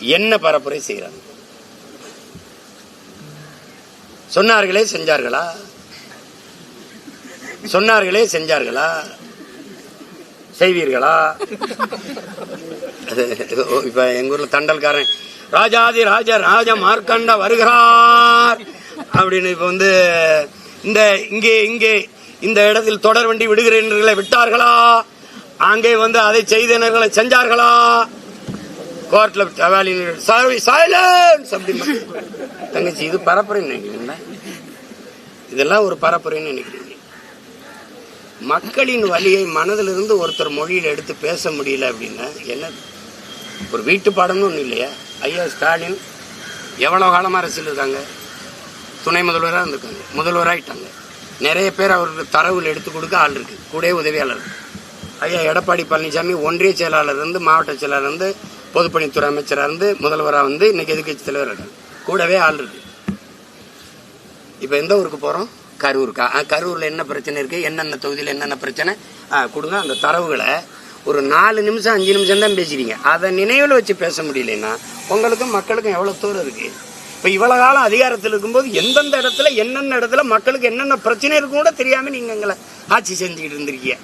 என்ன பரப்புரை செய்கிறாங்க சொன்னார்களே செஞ்சார்களா? சொன்னார்களே செஞ்சார்களா? செய்வீர்களா? அது இப்ப எங்க ஊர்ல தண்டல்காரன் ராஜாதி ராஜ ராஜ மார்க்கண்ட வருகிறார். அப்படின்னு இப்ப வந்து இந்த இங்கே இங்கே இந்த இடத்தில் தொடர் வண்டி விடுகிறீர்களை விட்டார்களா? அங்கே வந்து அதை செய்தனர்களை செஞ்சார்களா? கோர்ட்ல சைலன்ஸ் அப்படின்னு தங்கச்சி இது பரப்புரைன்னு நினைக்கிறீங்களா? இதெல்லாம் ஒரு பரப்புரைன்னு நினைக்கிறீங்க. மக்களின் வழியை மனதிலிருந்து ஒருத்தர் மொழியில் எடுத்து பேச முடியல அப்படின்னா என்ன? ஒரு வீட்டு பாடம்னு ஒன்றும் இல்லையா? ஐயா ஸ்டாலின் எவ்வளோ காலமாக அரசியல் இருக்காங்க? துணை முதல்வராக இருந்திருக்காங்க. முதல்வராகிட்டாங்க நிறைய பேர் அவருக்கு தரவுகள் எடுத்து கொடுக்க ஆள் இருக்குது கூட உதவியாளர். ஐயா எடப்பாடி பழனிசாமி ஒன்றிய செயலாளர் இருந்து மாவட்ட செயலாளர் இருந்து பொதுப்பணித்துறை அமைச்சராக இருந்து முதல்வராக வந்து இன்னைக்கு எதிர்கட்சி தலைவர் இருக்காங்க கூடவே ஆள் இருக்கு. இப்போ எந்த ஊருக்கு போகிறோம் கரூருக்கா? கரூரில் என்ன பிரச்சனை இருக்குது என்னென்ன தொகுதியில் என்னென்ன பிரச்சனை? கொடுங்க. அந்த தரவுகளை ஒரு நாலு நிமிஷம் அஞ்சு நிமிஷம் தான் பேசுறீங்க அதை நினைவில் வச்சு பேச முடியலன்னா உங்களுக்கும் மக்களுக்கும் எவ்வளோ தூரம் இருக்குது இப்போ இவ்வளோ காலம் அதிகாரத்தில் இருக்கும்போது எந்தெந்த இடத்துல என்னென்ன இடத்துல மக்களுக்கு என்னென்ன பிரச்சனை இருக்கும் கூட தெரியாமல் நீங்கள் எங்களை ஆட்சி செஞ்சுக்கிட்டு இருந்திருக்கீங்க.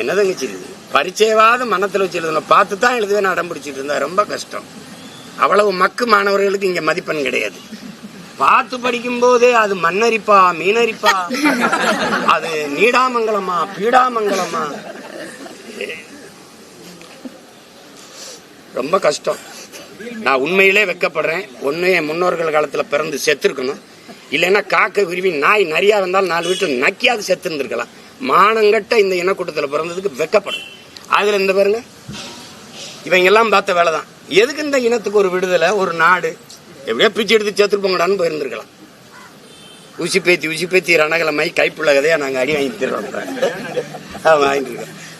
என்ன தங்கச்சி பரிச்சயவாத மனத்தில் வச்சு எழுதணும் பார்த்து தான் எழுதுவேன் அடம் பிடிச்சிட்டு இருந்தா ரொம்ப கஷ்டம். அவ்வளவு மக்கு மாணவர்களுக்கு இங்கே மதிப்பெண் கிடையாது. பார்த்து படிக்கும் போதே அது மண்ணரிப்பா மீனரிப்பா? அது நீடாமங்கலமா பீடாமங்கலமா? ரொம்ப கஷ்டம். நான் உண்மையிலே வெக்கப்படுறேன். ஒன்று என் முன்னோர்கள் காலத்தில் பிறந்து செத்துருக்கணும். இல்லைன்னா காக்க குருவி நாய் நிறையா இருந்தாலும் நாலு வீட்டில் நக்கியாவது செத்து இருந்திருக்கலாம் மானங்கட்ட இந்த இனக்கூட்டத்தில் பிறந்ததுக்கு வெக்கப்படும். அதில் இந்த பாருங்க. இவங்க எல்லாம் பார்த்த வேலை தான் எதுக்கு இந்த இனத்துக்கு ஒரு விடுதலை ஒரு நாடு? எப்படியோ பிச்சு எடுத்து சேர்த்துருப்போங்கடான்னு போயிருந்துருக்கலாம். உசி பேத்தி உசி பேத்தி ரணகலமாய் கைப்புள்ள கதையாக நாங்கள் அடி வாங்கி தருவோம் வாங்கிட்டு இருக்கோம்.